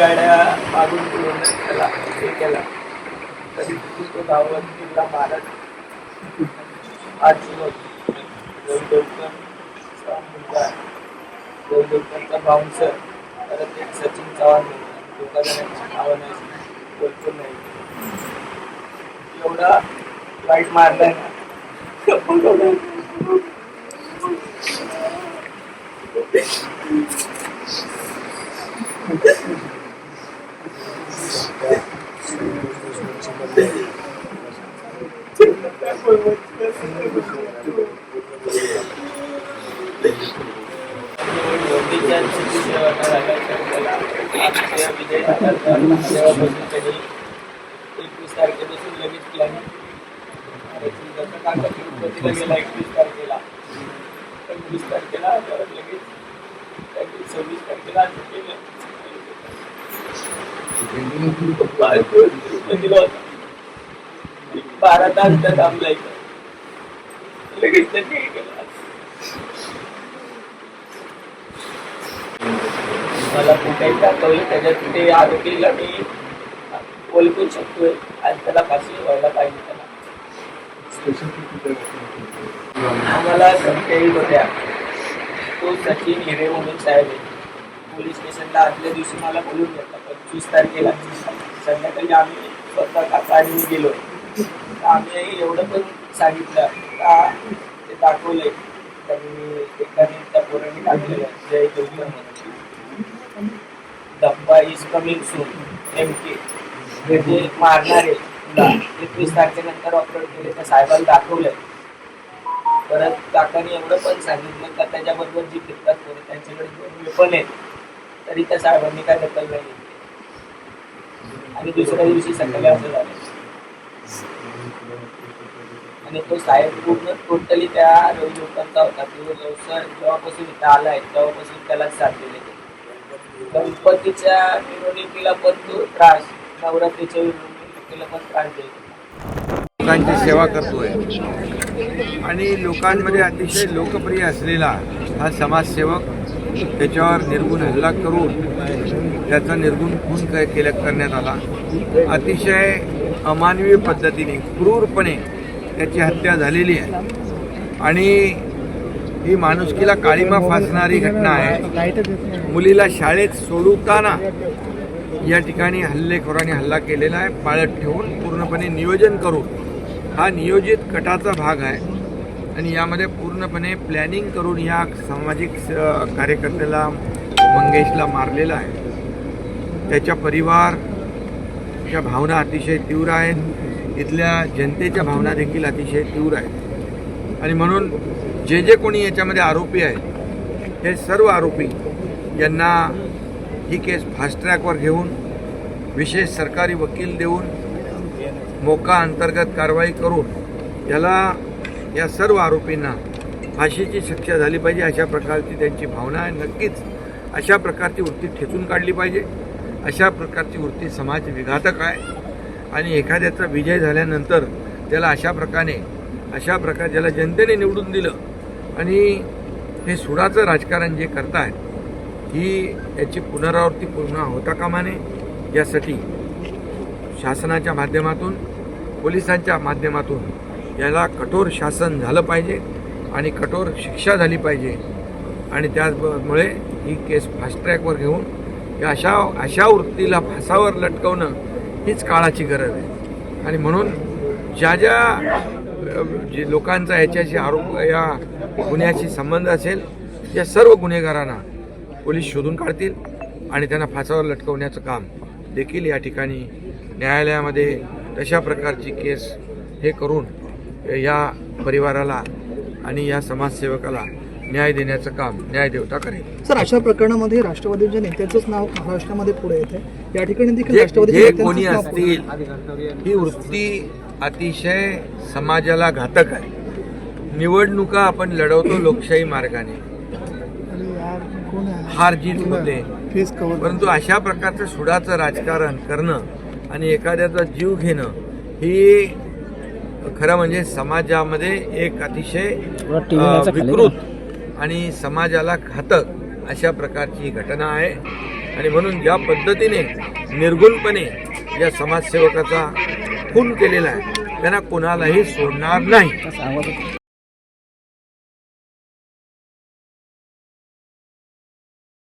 गाड्या मागून फिरून त्याला हे केला. तरी तो धावत तिला मारत. आज देवदेवकरचा मुलगा देवदेवकरचा बाउन्सर परत एक सचिन चव्हाण दोघा जणांची नावं नाही बोलतो नाही. एवढा वाईट मारलाय ना. Thank you करायला त्याला आमच्या विजय तेव्हापासून त्यांनी एकवीस तारखेपासून लगेच प्लॅनिंग जसं काका तिरुपतीला गेला एकवीस तारखेला पंचवीस तारखेला परत लगेच सव्वीस तारखेला गेलं बारा तास त्या थांबला इथं लगेच त्यांनी हे केलं. मला कुठेही दाखवलं. त्याच्या तिथे आरोपीला मी ओळखू शकतोय आणि त्याला फाशी व्हायला पाहिजे त्याला. आम्हाला धमक्याही होत्या तो सचिन हिरे म्हणून साहेब आहे. पोलीस स्टेशनला आदल्या दिवशी मला बोलून घेतला पंचवीस तारखेला. संध्याकाळी आम्ही स्वतः काका आणि गेलो. आम्ही एवढं पण सांगितलं का ते दाखवलंय. त्यांनी एकाने त्या पोरांनी टाकलेलं जय देवकर म्हणून डब्बा is coming soon M K हे जे मारणारे एकवीस तारखेनंतर अपलोड केले. त्या साहेबाला दाखवलंय. परत काकाने एवढं पण सांगितलं का त्याच्याबरोबर जी फिरतात पोरं त्यांच्याकडे दोन वेपन आहेत तरी त्या साहेबांनी काय दखल नाही घेतली. आणि दुसऱ्या दिवशी सकाळी असं झालं. आणि तो साहेब पूर्ण टोटली त्या रवी लोकांचा होता. तो व्यवसाय जेव्हापासून इथं आलाय तेव्हापासून त्याला साथ दिले. गणपतीच्या मिरवणुकीला पण तो त्रास नवरात्रीच्या मिरवणुकीला पण त्रास देतो. लोकांची सेवा करतोय. आणि लोकांमध्ये अतिशय लोकप्रिय असलेला हा समाजसेवक त्याच्यावर निर्गुण हल्ला करून त्याचा निर्गुण खून केल्या करण्यात आला. अतिशय अमानवीय पद्धतीने क्रूरपणे त्याची हत्या झालेली आहे. आणि ही माणुसकीला काळीमा फासणारी घटना आहे. मुलीला शाळेत सोडवताना या ठिकाणी हल्लेखोरांनी हल्ला केलेला आहे. पाळत ठेवून पूर्णपणे नियोजन करून हा नियोजित कटाचा भाग आहे. आणि यामध्ये पूर्णपणे प्लॅनिंग करून या सामाजिक स- कार्यकर्त्याला मंगेशला मारलेला आहे. त्याच्या परिवार परिवारच्या भावना अतिशय तीव्र आहेत. इथल्या जनतेच्या भावना देखील अतिशय तीव्र आहेत. आणि म्हणून जे जे कोणी याच्यामध्ये आरोपी आहेत हे सर्व आरोपी यांना ही केस फास्ट ट्रॅकवर घेऊन विशेष सरकारी वकील देऊन मोका अंतर्गत कारवाई करून याला या सर्व आरोपींना फाशीची शिक्षा झाली पाहिजे अशा प्रकारची त्यांची भावना आहे. नक्कीच अशा प्रकारची वृत्ती ठेचून काढली पाहिजे. अशा प्रकारची वृत्ती समाज विघातक आहे. आणि एखाद्याचा विजय झाल्यानंतर त्याला अशा प्रकारे अशा प्रकारे ज्याला जनतेने निवडून दिलं. आणि हे सुडाचं राजकारण जे करतायत ही याची पुनरावृत्ती पुन्हा होता कामा नये. यासाठी शासनाच्या माध्यमातून पोलिसांच्या माध्यमातून याला कठोर शासन झालं पाहिजे आणि कठोर शिक्षा झाली पाहिजे. आणि त्याचमुळे ही केस फास्ट ट्रॅकवर घेऊन अशा अशा वृत्तीला फासावर लटकवणं हीच काळाची गरज आहे. आणि म्हणून ज्या ज्या जे लोकांचा याच्याशी आरोप या गुन्ह्याशी संबंध असेल या सर्व गुन्हेगारांना पोलीस शोधून काढतील आणि त्यांना फासावर लटकवण्याचं काम देखील या ठिकाणी न्यायालयामध्ये तशा प्रकारची केस हे करून या परिवाराला आणि या समाजसेवकाला न्याय देण्याचं काम न्यायदेवता करेल सर अशा प्रकरणामध्ये राष्ट्रवादीच्या नेत्याचंच नाव महाराष्ट्रामध्ये पुढे येते या ठिकाणी देखील नेत्यांचंच कोणी असतील ही वृत्ती अतिशय समाजाला घातक आहे. निवडणुका आपण लढवतो लोकशाही मार्गाने? हार जीत होते परंतु अशा प्रकारचं सुडाचं राजकारण करणं आणि एखाद्याचा जीव घेणं ही खरं म्हणजे समाजामध्ये एक अतिशय विकृत आणि समाजाला घातक अशा प्रकारची ही घटना आहे. आणि म्हणून ज्या पद्धतीने निर्गुणपणे या समाजसेवकाचा खून केलेला आहे त्यांना कोणालाही सोडणार नाही.